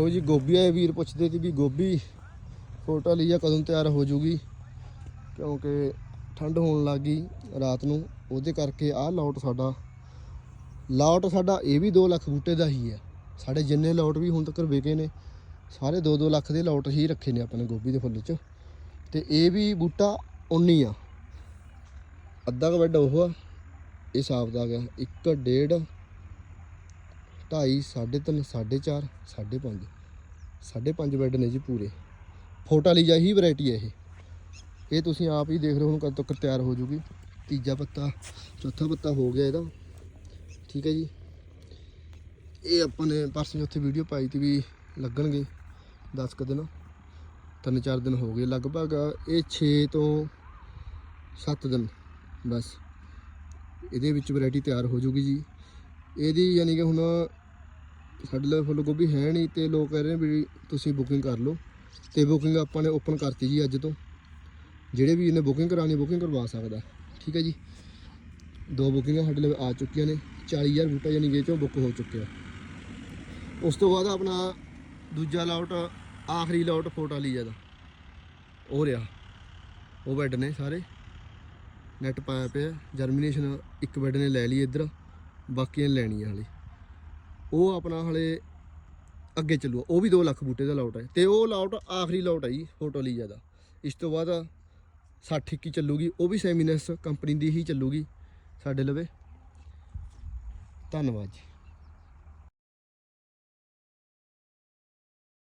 ਉਹ ਜੀ, ਗੋਭੀ ਆਏ, ਵੀਰ ਪੁੱਛਦੇ ਸੀ ਵੀ ਗੋਭੀ ਫੋਟੋ ਲਈ ਆ, ਕਦੋਂ ਤਿਆਰ ਹੋ ਜੂਗੀ? ਕਿਉਂਕਿ ਠੰਡ ਹੋਣ ਲੱਗ ਗਈ ਰਾਤ ਨੂੰ, ਉਹਦੇ ਕਰਕੇ ਆਹ ਲੋਟ ਸਾਡਾ। ਲਾਟ ਸਾਡਾ ਇਹ ਵੀ 2 ਲੱਖ ਬੂਟੇ ਦਾ ਹੀ ਹੈ ਸਾਡੇ ਜਿੰਨੇ ਲੋਟ ਵੀ ਹੁਣ ਤੱਕ ਵਿਕੇ ਨੇ, ਸਾਰੇ 2-2 ਲੱਖ ਦੇ ਲਾਟ ਹੀ ਰੱਖੇ ਨੇ ਆਪਣੇ ਗੋਭੀ ਦੇ ਫੁੱਲ 'ਚ। ਤੇ ਇਹ ਵੀ ਬੂਟਾ 19 ਆ। ਅੱਧਾ ਕੁ ਬੈੱਡ ਉਹ ਆ, ਇਹ ਸਾਫ਼ ਦਾ ਗਿਆ 1 ਡੇਢ 2.5 3.5 4.5 5.5 5.5 ਬੈੱਡ ਨੇ ਜੀ ਪੂਰੇ। ਫੋਟਾ ਲਈ ਜਾਹੀ ਵੈਰਾਈਟੀ ਹੈ ਇਹ। ਇਹ ਤੁਸੀਂ ਆਪ ਹੀ ਦੇਖ ਰਹੇ ਹੋ ਹੁਣ ਕਦ ਤੱਕ ਤਿਆਰ ਹੋ ਜੂਗੀ। ਤੀਜਾ ਪੱਤਾ, ਚੌਥਾ ਪੱਤਾ ਹੋ ਗਿਆ ਇਹਦਾ। ਠੀਕ ਹੈ ਜੀ। ਇਹ ਆਪਾਂ ਨੇ ਪਰਸੋਂ ਉੱਥੇ ਵੀਡੀਓ ਪਾਈ 'ਤੇ ਵੀ ਲੱਗਣਗੇ 10 ਕੁ ਦਿਨ। ਤਿੰਨ ਚਾਰ ਦਿਨ ਹੋ ਗਏ ਲਗਭਗ। ਇਹ 6 ਤੋਂ 7 ਦਿਨ, ਬਸ। ਇਹਦੇ ਵਿੱਚ ਵੈਰਾਈਟੀ ਤਿਆਰ ਹੋ ਜੂਗੀ ਜੀ। ਇਹਦੀ ਯਾਨੀ ਕਿ ਹੁਣ ਸਾਡੇ ਲਈ ਫੁੱਲ ਗੋਭੀ ਹੈ ਨਹੀਂ ਤੇ ਲੋਕ ਕਹਿ ਰਹੇ ਨੇ ਵੀ ਤੁਸੀਂ ਬੁਕਿੰਗ ਕਰ ਲਓ। ਤੇ ਬੁਕਿੰਗ ਆਪਾਂ ਨੇ ਓਪਨ ਕਰਤੀ ਜੀ ਅੱਜ ਤੋਂ। ਜਿਹੜੇ ਵੀ ਇਹਨੇ ਬੁਕਿੰਗ ਕਰਾਣੀ ਬੁਕਿੰਗ ਕਰਵਾ ਸਕਦਾ। ਠੀਕ ਹੈ ਜੀ? ਦੋ ਬੁਕਿੰਗਾਂ ਸਾਡੇ ਲਈ ਆ ਚੁੱਕੀਆਂ ਨੇ। 40000 ਬੂਟਾ ਯਾਨੀ ਕਿ ਇਹ ਚੋਂ ਬੁੱਕ ਹੋ ਚੁੱਕਿਆ। ਉਸ ਤੋਂ ਬਾਅਦ ਆਪਣਾ ਦੂਜਾ ਲਾਟ ਆਖਰੀ ਲਾਟ ਫੋਟਾ ਲਈ ਦਾ ਉਹ ਰਿਹਾ। ਉਹ ਬੈੱਡ ਨੇ ਸਾਰੇ। ਨੈਟ ਪਾਇਆ ਪਿਆ। ਜਰਮੀਨੇਸ਼ਨ ਇੱਕ ਬੈੱਡ ਨੇ ਲੈ ਲਈ ਇੱਧਰ। ਬਾਕੀਆਂ ਨੇ ਲੈਣੀਆਂ ਹਾਲੇ। ਉਹ ਆਪਣਾ ਹਲੇ ਅੱਗੇ ਚੱਲੂਗਾ। ਉਹ ਵੀ 2 ਲੱਖ ਬੂਟੇ ਦਾ ਲਾਟ ਹੈ ਤੇ ਉਹ ਲਾਟ ਆਖਰੀ ਲਾਟ ਹੈ ਜੀ ਫੋਟੋ ਦਾ। ਇਸ ਤੋਂ ਬਾਅਦ 60 ਇੱਕੀ ਚੱਲੂਗੀ। ਉਹ ਵੀ ਸੈਮੀਨਸ ਕੰਪਨੀ ਦੀ ਹੀ ਚੱਲੂਗੀ। ਸਾਡੇ ਲਵੇ। ਧੰਨਵਾਦ ਜੀ।